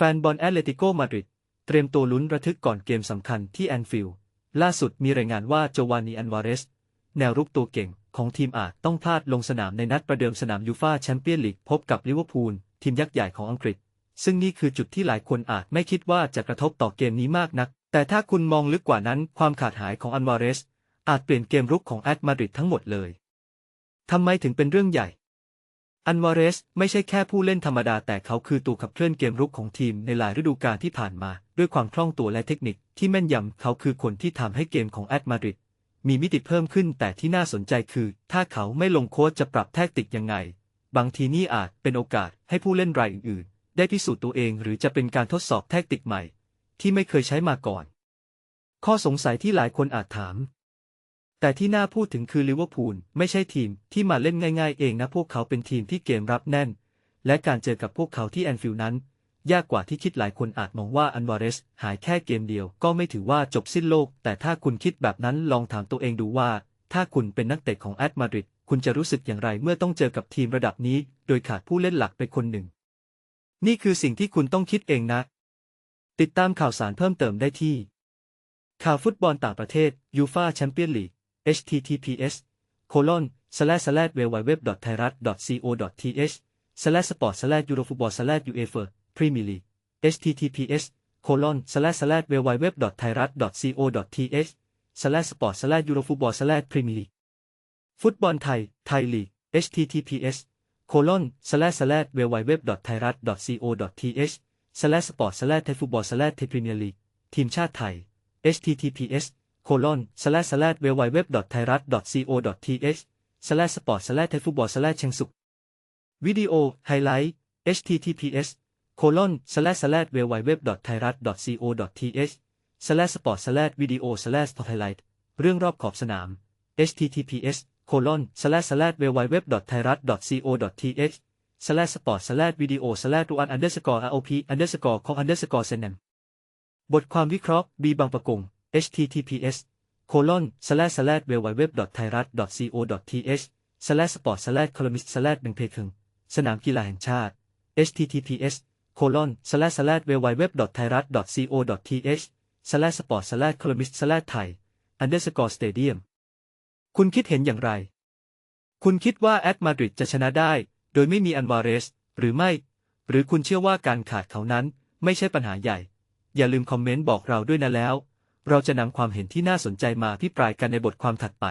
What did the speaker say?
แฟนบอลแอตเลติโกมาดริดเตรียมตัวลุ้นระทึกก่อนเกมสำคัญที่แอนฟิลด์ล่าสุดมีรายงานว่าโจวานีอันวาเรส แนวรุกตัวเก่งของทีมอาจต้องพลาดลงสนามในนัดประเดิมสนามยูฟาแชมเปี้ยนลีกพบกับลิเวอร์พูลทีมยักษ์ใหญ่ของอังกฤษ ซึ่งนี่คือจุดที่หลายคนอาจไม่คิดว่าจะกระทบต่อเกมนี้มากนัก แต่ถ้าคุณมองลึกกว่านั้นความขาดหายของอันวาเรสอาจเปลี่ยนเกมรุกของแอตมาดริดทั้งหมดเลยทำไมถึงเป็นเรื่องใหญ่ อันวาเรสไม่ใช่แค่ผู้เล่นธรรมดาแต่เขาคือตัวขับเคลื่อนเกมรุกของทีมในหลายฤดูกาลที่ผ่านมา ด้วยความคล่องตัวและเทคนิคที่แม่นยำเขาคือคนที่ทำให้เกมของแอตมาดริดมีมิติเพิ่มขึ้นแต่ที่น่าสนใจคือ ถ้าเขาไม่ลงโค้ชจะปรับแทคติกยังไง บางทีนี่อาจเป็นโอกาสให้ผู้เล่นรายอื่นๆ ได้พิสูจน์ตัวเองหรือจะเป็นการทดสอบแทคติกใหม่ ที่ไม่เคยใช้มาก่อน ข้อสงสัยที่หลายคนอาจถาม แต่ที่น่าพูดถึงคือลิเวอร์พูลไม่ใช่ทีมที่มาเล่นง่ายๆเองนะพวกเขาเป็นทีมที่เกมรับแน่น และการเจอกับพวกเขาที่แอนฟิลด์นั้น ยากกว่าที่คิดหลายคนอาจมองว่าอันวาเรสหายแค่เกมเดียวก็ไม่ถือว่าจบสิ้นโลก แต่ถ้าคุณคิดแบบนั้นลองถามตัวเองดูว่า ถ้าคุณเป็นนักเตะของแอตมาดริดคุณจะรู้สึกอย่างไรเมื่อต้องเจอกับทีมระดับนี้ โดยขาดผู้เล่นหลักไปคนหนึ่ง นี่คือสิ่งที่คุณต้องคิดเองนะ ติดตามข่าวสารเพิ่มเติมได้ที่ ข่าวฟุตบอลต่างประเทศยูฟาแชมเปี้ยนลีก https colon slash slash w w w thai rat co th slash sport slash eurofootball slash uefa premier league https colon slash slash w w w thai rat co th slash sport slash eurofootball slash premier league ฟุตบอลไทย ไทยลีก https colon slash slash w w w thai rat co th slash sport slash thai football slash thai premier league ทีมชาติไทย https colon slash slash w w w thai rat co th slash sport slash thai football slash เชียงสุขวิดีโอไฮไลท์ https colon slash slash w w w thai rat co th slash sport slash video slash top highlight เรื่องรอบขอบสนาม https colon slash slash w w w thai rat co th slash sport slash video slash ตัวอัน underscore rop underscore ของ underscore เซนมบทความวิเคราะห์ b บางประกง https colon slash slash w w w thai rat co th slash sport slash columnist slash หนึ่งเพจถึงสนามกีฬาแห่งชาติ https colon slash slash w w w thai rat co th slash sport slash columnist slash thai underscore stadium คุณคิดเห็นอย่างไร คุณคิดว่าแอตมาดริดจะชนะได้ โดยไม่มีอันวาเรส หรือไม่ หรือคุณเชื่อว่าการขาดเขานั้น ไม่ใช่ปัญหาใหญ่ อย่าลืมคอมเมนต์บอกเราด้วยนะแล้ว เราจะนำความเห็นที่น่าสนใจมาพิปรายกันในบทความถัดไป